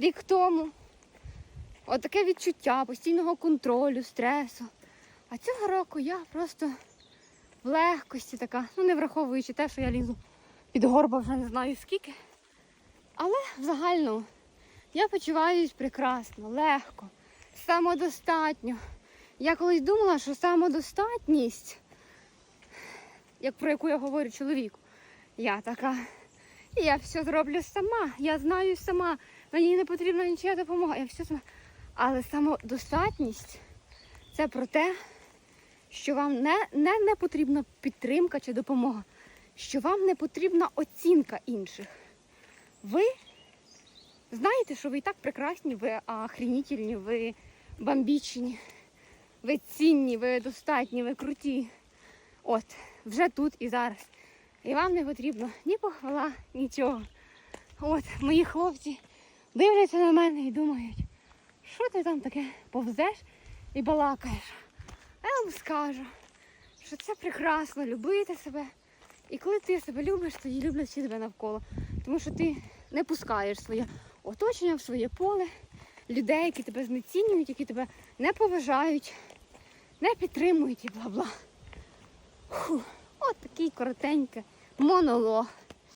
рік тому. От таке відчуття постійного контролю, стресу. А цього року я просто в легкості така, ну не враховуючи те, що я лізу під горба вже не знаю скільки. Але в загальному я почуваюсь прекрасно, легко, самодостатньо. Я колись думала, що самодостатність, як про яку я говорю чоловіку, я така, я все зроблю сама, я знаю сама, мені не потрібна нічия допомога, я все сама. Але самодостатність це про те, що вам не, не, не потрібна підтримка чи допомога, що вам не потрібна оцінка інших. Ви знаєте, що ви і так прекрасні, ви охренітельні, ви бомбічні, ви цінні, ви достатні, ви круті. От, вже тут і зараз. І вам не потрібно ні похвала, нічого. От, мої хлопці дивляться на мене і думають, що ти там таке повзеш і балакаєш. А я вам скажу, що це прекрасно любити себе. І коли ти себе любиш, тоді люблять всі тебе навколо. Тому що ти не пускаєш своє оточення в своє поле, людей, які тебе знецінюють, які тебе не поважають, не підтримують і бла-бла. Фу, От такий коротенький монолог.